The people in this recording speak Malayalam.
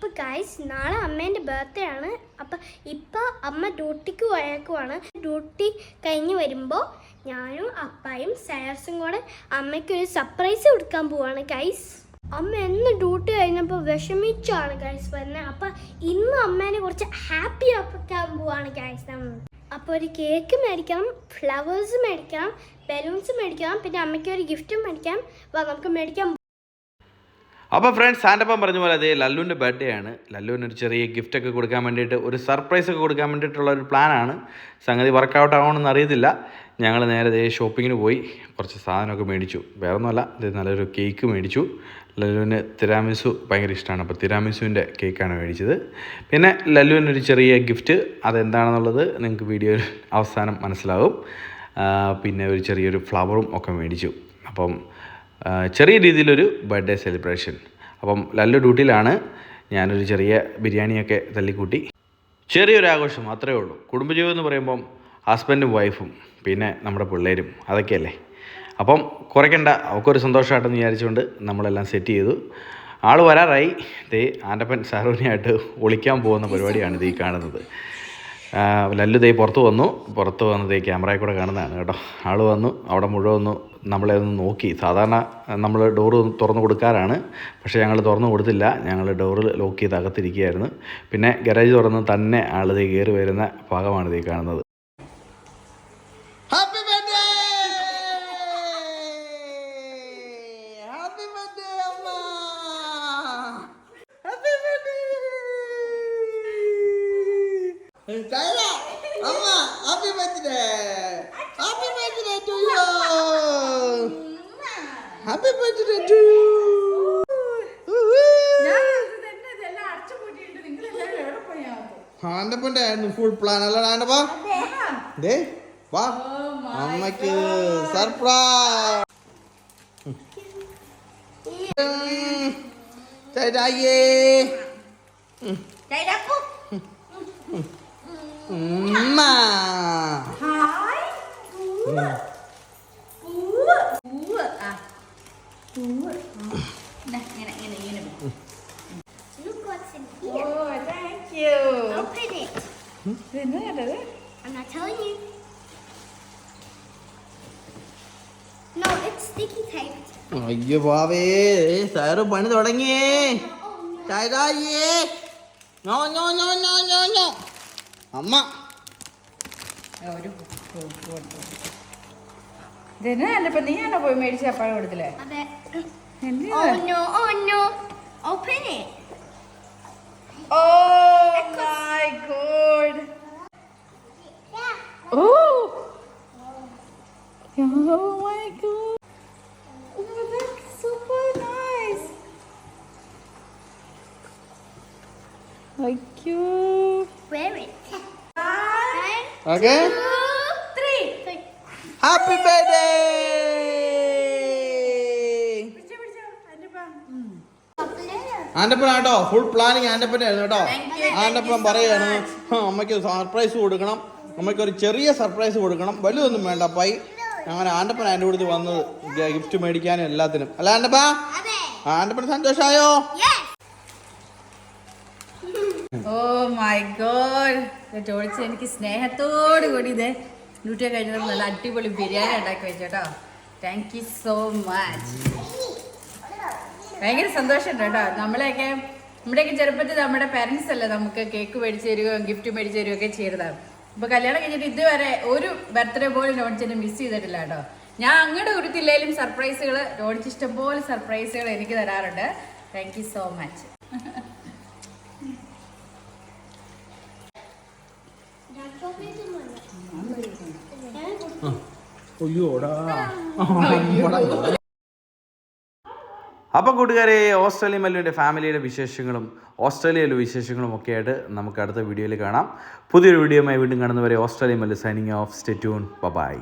അപ്പോൾ ഗൈസ് നാളെ അമ്മേന്റെ ബർത്ത്ഡേ ആണ്. അപ്പോൾ ഇപ്പോൾ അമ്മ ഡ്യൂട്ടിക്ക് പോയേക്കുവാണ്. ഡ്യൂട്ടി കഴിഞ്ഞ് വരുമ്പോൾ ഞാനും അപ്പായും സയർസും കൂടെ അമ്മയ്ക്ക് ഒരു സർപ്രൈസ് കൊടുക്കാൻ പോവാണ് ഗൈസ് അമ്മ എന്ന് ഡ്യൂട്ടി കഴിഞ്ഞപ്പോൾ വിഷമിച്ചാണ് ഗൈസ് വരുന്നത് അപ്പം ഇന്ന് അമ്മേനെ കുറച്ച് ഹാപ്പി ആക്കാൻ പോവാണ് ഗൈസ് അപ്പോൾ ഒരു കേക്ക് മേടിക്കണം ഫ്ലവേഴ്സ് മേടിക്കണം ബലൂൺസ് മേടിക്കണം പിന്നെ അമ്മയ്ക്ക് ഒരു ഗിഫ്റ്റും മേടിക്കാം. നമുക്ക് മേടിക്കാം. അപ്പോൾ ഫ്രണ്ട്സ് സാൻഡപ്പം പറഞ്ഞ പോലെ അതേ ലല്ലുവിന്റെ ബർത്ത്ഡേ ആണ്. ലല്ലുവിന് ഒരു ചെറിയ ഗിഫ്റ്റ് ഒക്കെ കൊടുക്കാൻ വേണ്ടിയിട്ട് ഒരു സർപ്രൈസ് ഒക്കെ കൊടുക്കാൻ വേണ്ടിയിട്ടുള്ള ഒരു പ്ലാനാണ് സംഗതി വർക്കൗട്ട് ആവണമെന്ന് അറിയത്തില്ല. ഞങ്ങൾ നേരെ ദേ ഷോപ്പിങ്ങിന് പോയി. കുറച്ച് സാധനമൊക്കെ മേടിച്ചു. വേറെ ഒന്നുമല്ല ഇത് നല്ലൊരു കേക്ക് മേടിച്ചു. ലല്ലുവിന് തിരാമിസു ഭയങ്കര ഇഷ്ടമാണ് അപ്പോൾ തിരാമിസുവിന്റെ കേക്കാണ് മേടിച്ചത്. പിന്നെ ലല്ലുവിനൊരു ചെറിയ ഗിഫ്റ്റ് അതെന്താണെന്നുള്ളത് നിങ്ങൾക്ക് വീഡിയോയിൽ അവസാനം മനസ്സിലാവും. പിന്നെ ഒരു ചെറിയൊരു ഫ്ലവറും ഒക്കെ മേടിച്ചു. അപ്പം ചെറിയ രീതിയിലൊരു ബർത്ത്ഡേ സെലിബ്രേഷൻ അപ്പം ലല്ലു ഡ്യൂട്ടിയിലാണ് ഞാനൊരു ചെറിയ ബിരിയാണിയൊക്കെ തല്ലിക്കൂട്ടി. ചെറിയൊരു ആഘോഷം അത്രയേ ഉള്ളൂ. കുടുംബജീവിതം എന്ന് പറയുമ്പം ഹസ്ബൻഡും വൈഫും പിന്നെ നമ്മുടെ പിള്ളേരും അതൊക്കെയല്ലേ? അപ്പം കുറയ്ക്കണ്ട അവർക്കൊരു സന്തോഷമായിട്ടെന്ന് വിചാരിച്ചുകൊണ്ട് നമ്മളെല്ലാം സെറ്റ് ചെയ്തു. ആൾ വരാറായി. ദേ ആന്റപ്പൻ സാറൂനിയായിട്ട് ഒളിക്കാൻ പോകുന്ന പരിപാടിയാണ് ഇത് ഈ കാണുന്നത്. ആ, ലല്ലു ദേ പുറത്ത് വന്നു. പുറത്ത് വന്നത് ക്യാമറയിൽ കൂടെ കാണുന്നതാണ് കേട്ടോ. ആൾ വന്നു അവിടെ മുഴുവൻ ഒന്ന് നമ്മളെ ഒന്ന് നോക്കി. സാധാരണ നമ്മൾ ഡോറ് തുറന്നു കൊടുക്കാറാണ്. പക്ഷേ ഞങ്ങൾ തുറന്നു കൊടുത്തില്ല. ഞങ്ങൾ ഡോറ് ലോക്ക് ചെയ്ത് അകത്തിരിക്കുകയായിരുന്നു. പിന്നെ ഗരാജ് തുറന്ന് തന്നെ ദേ കയറി വരുന്ന ഭാഗമാണ് ദേ കാണുന്നത് ഹാപ്പി ബർത്ത്ഡേ ഹാപ്പി ബർത്ത്ഡേ അമ്മ ഹാപ്പി ബർത്ത്ഡേ തൈല അമ്മ happy birthday happy birthday to you. Happy birthday to you. ആണ്ടപ്പന്റെ ഫുൾ പ്ലാൻ അല്ലടാ ആണ്ടപ്പ ദേ വാ. അമ്മയ്ക്ക് സർപ്രൈസ് ചേട്ടായേ ഉമ്മ Look what's in here. Oh, thank you. Open it. I'm not telling you. No, it's sticky tape. അയ്യോ പാവേ സാറ് പണി തുടങ്ങിയേ ചേട്ടായേ ഞോ ഞോ ഞോ ഞോ ഞോ ഞോ അമ്മ ഇതിനപ്പൊ നീയാണോ പോയി മേടിച്ച അപ്പാഴം കൊടുത്തില്ലേ Oh no, oh no. Open it. Oh my god. Oh. Oh my god. Oh, that's super nice. Thank you. Wear it. Okay two, three. Three. Happy birthday birthday! കേട്ടോ ഫുൾ പ്ലാനിങ് ആന്റപ്പന്റെ ആയിരുന്നു കേട്ടോ. ആന്റപ്പൻ പറയാണ് അമ്മയ്ക്ക് സർപ്രൈസ് കൊടുക്കണം അമ്മയ്ക്ക് ഒരു ചെറിയ സർപ്രൈസ് കൊടുക്കണം. വലുതൊന്നും വേണ്ട അപ്പായി അങ്ങനെ ആന്റപ്പൻ അതിന്റെ കൂടുതൽ വന്നത് ഗിഫ്റ്റ് മേടിക്കാനും എല്ലാത്തിനും. അല്ല ആന്റപ്പ അതെ. ആന്റപ്പൻ സന്തോഷമായോ Yes. ഓ മൈ ഗോഡ് ചോദിച്ച എനിക്ക് സ്നേഹത്തോട് കൂടി ഇത് ഡ്യൂട്ടി കഴിഞ്ഞപ്പോൾ നല്ല അടിപൊളി ബിരിയാണി ഉണ്ടാക്കി വെച്ചു കേട്ടോ. താങ്ക് യു സോ മച്ച് ഭയങ്കര സന്തോഷമുണ്ട് കേട്ടോ. നമ്മളെയൊക്കെ നമ്മുടെയൊക്കെ ചെറുപ്പത്തിൽ നമ്മുടെ പേരൻസ് അല്ലേ നമുക്ക് കേക്ക് മേടിച്ച് തരികയും ഗിഫ്റ്റ് മേടിച്ച് ഒക്കെ ചെയ്തതാണ് ഇപ്പൊ കല്യാണം കഴിഞ്ഞിട്ട് ഇതുവരെ ഒരു ബർത്ത്ഡേ പോലും ലോണിച്ചിന് മിസ് ചെയ്തിട്ടില്ല കേട്ടോ. ഞാൻ അങ്ങോട്ട് കൊടുത്തില്ലെങ്കിലും സർപ്രൈസുകൾ ലോണിച്ച് ഇഷ്ടംപോലെ സർപ്രൈസുകൾ എനിക്ക് തരാറുണ്ട്. താങ്ക് യു സോ മച്ച് അപ്പം കൂട്ടുകാരെ ഓസ്ട്രേലിയ മല്ലുവിന്റെ ഫാമിലിയുടെ വിശേഷങ്ങളും ഓസ്ട്രേലിയയിലെ വിശേഷങ്ങളും ഒക്കെ ആയിട്ട് നമുക്ക് അടുത്ത വീഡിയോയിൽ കാണാം. പുതിയൊരു വീഡിയോയുമായി വീണ്ടും കാണുന്നവരെ Australia Mallu signing off. Stay tuned bye.